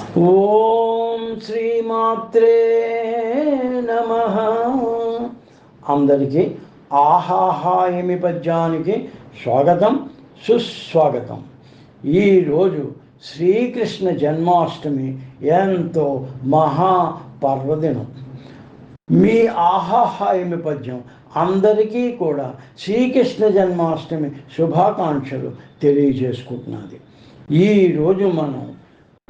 ఓం శ్రీమాత్రే నమ. అందరికీ ఆహాహాయమి పద్యానికి స్వాగతం సుస్వాగతం. ఈరోజు శ్రీకృష్ణ జన్మాష్టమి ఎంతో మహా పర్వదినం. మీ ఆహాహాయమి పద్యం? అందరికీ కూడా శ్రీకృష్ణ జన్మాష్టమి శుభాకాంక్షలు తెలియజేసుకుంటున్నది. ఈరోజు మనం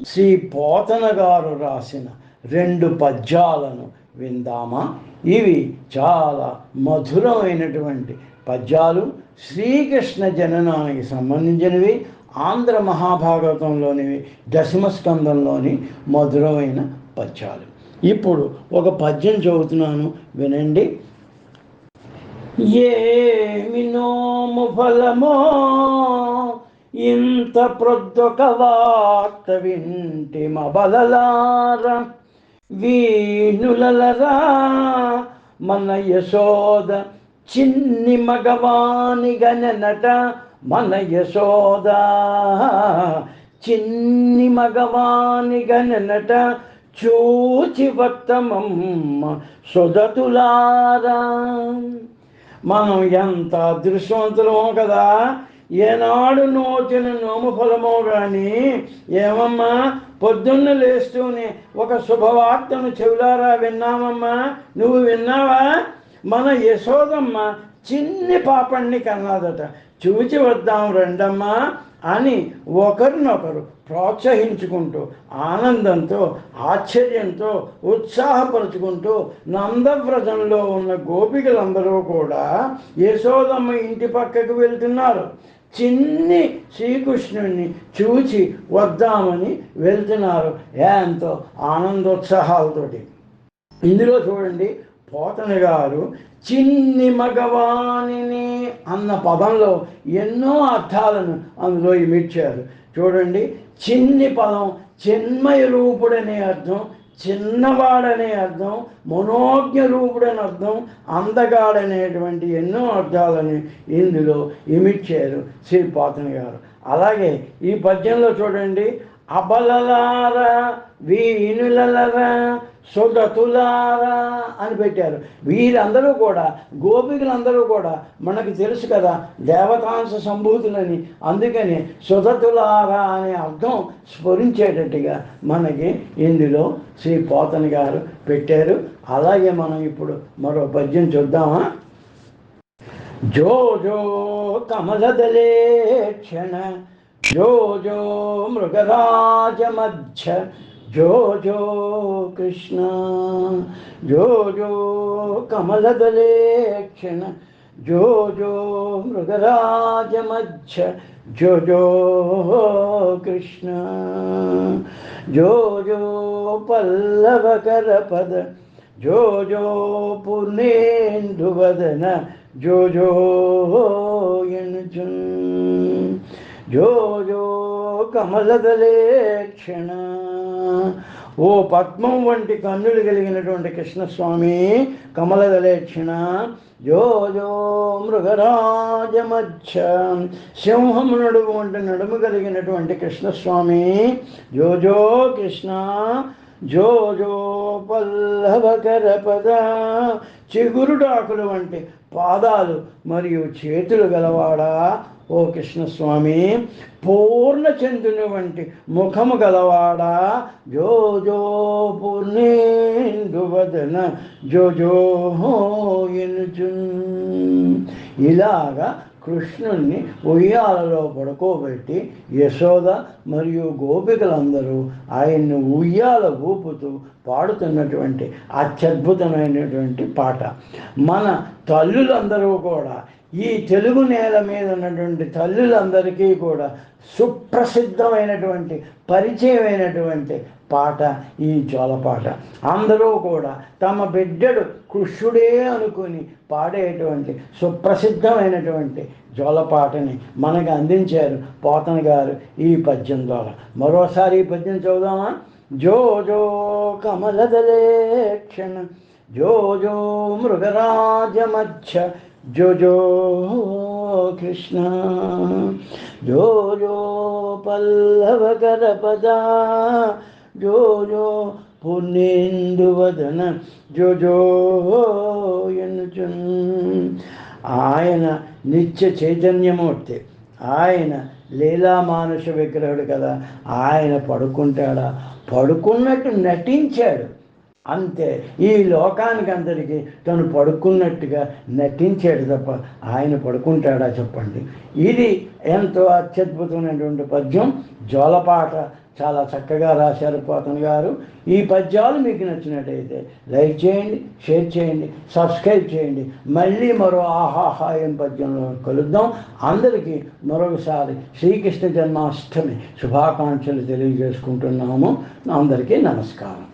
శ్రీ పోతన గారు రాసిన రెండు పద్యాలను విందామా? ఇవి చాలా మధురమైనటువంటి పద్యాలు. శ్రీకృష్ణ జననానికి సంబంధించినవి ఆంధ్ర మహాభాగవతంలోనివి దశమస్కందంలోని మధురమైన పద్యాలు. ఇప్పుడు ఒక పద్యం చదువుతున్నాను వినండి. ఏమి నోము ఫలమో ఇంత ప్రొద్దొక వార్త వింటి మబలలార వీణులలరా మన యశోద చిన్ని మగవాని గననట మన యశోద చిన్ని మగవాని గననట చూచి వర్తమమ్మ సుదతులారా. మనం ఎంత అదృష్టవంతులమో కదా ఏనాడు నోచిన నోము ఫలమో కానీ ఏమమ్మా? పొద్దున్న లేస్తూనే ఒక శుభవార్తను చెవులారా విన్నామమ్మా నువ్వు విన్నావా? మన యశోదమ్మ చిన్ని పాపణ్ణి కన్నాదట. చూచి వద్దాం రండమ్మా అని ఒకరినొకరు ప్రోత్సహించుకుంటూ ఆనందంతో ఆశ్చర్యంతో ఉత్సాహపరుచుకుంటూ నందవ్రతంలో ఉన్న గోపికలందరూ కూడా యశోదమ్మ ఇంటి పక్కకు వెళ్తున్నారు. చిన్ని శ్రీకృష్ణుణ్ణి చూచి వద్దామని వెళ్తున్నారు. ఎంతో ఆనందోత్సాహాలతోటి. ఇందులో చూడండి పోతన గారు చిన్ని మగవాణిని అన్న పదంలో ఎన్నో అర్థాలను అందులో ఇమిడ్చారు. చూడండి చిన్ని పదం చిన్మయ రూపుడనే అర్థం చిన్నవాడనే అర్థం మనోజ్ఞ రూపుడని అర్థం అందగాడనేటువంటి ఎన్నో అర్థాలని ఇందులో ఇమిచ్చారు శ్రీ పోతన గారు. అలాగే ఈ పద్యంలో చూడండి అబలలారా వీణులలరా సుగతులారా అని పెట్టారు. వీరందరూ కూడా గోపికలందరూ కూడా మనకు తెలుసు కదా దేవతాంశ సంభూతులని. అందుకని సుధతులారా అనే అర్థం స్ఫురించేటట్టుగా మనకి ఇందులో శ్రీ పోతన్ గారు పెట్టారు. అలాగే మనం ఇప్పుడు మరో పద్యం చూద్దామా? జో జో కమలదలే క్షణ జో జో మృగరాజ మధ్య జో జో కృష్ణ జో జో కమలదలే క్షణ జో జో మృగరాజ మధ్య జో జో కృష్ణ జో జో పల్లవకర పద జో జో పూర్ణేందువదన జో జో ఎనుచున్ జో జో కమలదలే క్షణ ఓ పద్మం వంటి కన్నులు కలిగినటువంటి కృష్ణస్వామి కమలదలేక్షణ జో జో మృగరాజ మధ్య సింహం నడుము వంటి నడుము కలిగినటువంటి కృష్ణస్వామి జో జో కృష్ణ జో జో పల్లవకర పద చిగురుడాకులు వంటి పాదాలు మరియు చేతులు గలవాడా ఓ కృష్ణస్వామి పూర్ణచంద్రుని వంటి ముఖము గలవాడా? జో జో పూర్ణేందువదన జో ఎనుచున్. ఇలాగా కృష్ణుణ్ణి ఉయ్యాలలో పడుకోబెట్టి యశోద మరియు గోపికలందరూ ఆయన్ని ఉయ్యాల ఊపుతూ పాడుతున్నటువంటి అత్యద్భుతమైనటువంటి పాట. మన తల్లులందరూ కూడా ఈ తెలుగు నేల మీద ఉన్నటువంటి తల్లులందరికీ కూడా సుప్రసిద్ధమైనటువంటి పరిచయమైనటువంటి పాట ఈ జోలపాట. అందరూ కూడా తమ బిడ్డడు కృష్ణుడే అనుకుని పాడేటువంటి సుప్రసిద్ధమైనటువంటి జోలపాటని మనకు అందించారు పోతన గారు ఈ పద్యం ద్వారా. మరోసారి ఈ పద్యం చదువుదామా? జో జో జోజో క్షణ జో జో మధ్య జో జో కృష్ణ జో జో పల్లవకర పద పుణ్యేందువదన జో ఆయన నిత్య చైతన్యమూర్తి ఆయన లీలా మానుష విగ్రహుడు కదా ఆయన పడుకుంటాడా? పడుకున్నట్టు నటించాడు. అంతే. ఈ లోకానికి అందరికీ తను పడుకున్నట్టుగా నటించాడు తప్ప ఆయన పడుకుంటాడా చెప్పండి. ఇది ఎంతో అత్యద్భుతమైనటువంటి పద్యం. జోలపాట చాలా చక్కగా రాశారు పోతన్ గారు. ఈ పద్యాలు మీకు నచ్చినట్టయితే లైక్ చేయండి షేర్ చేయండి సబ్స్క్రైబ్ చేయండి. మళ్ళీ మరో ఆహాహాయం పద్యంలో కలుద్దాం. అందరికీ మరొకసారి శ్రీకృష్ణ జన్మాష్టమి శుభాకాంక్షలు తెలియజేసుకుంటున్నాము. అందరికీ నమస్కారం.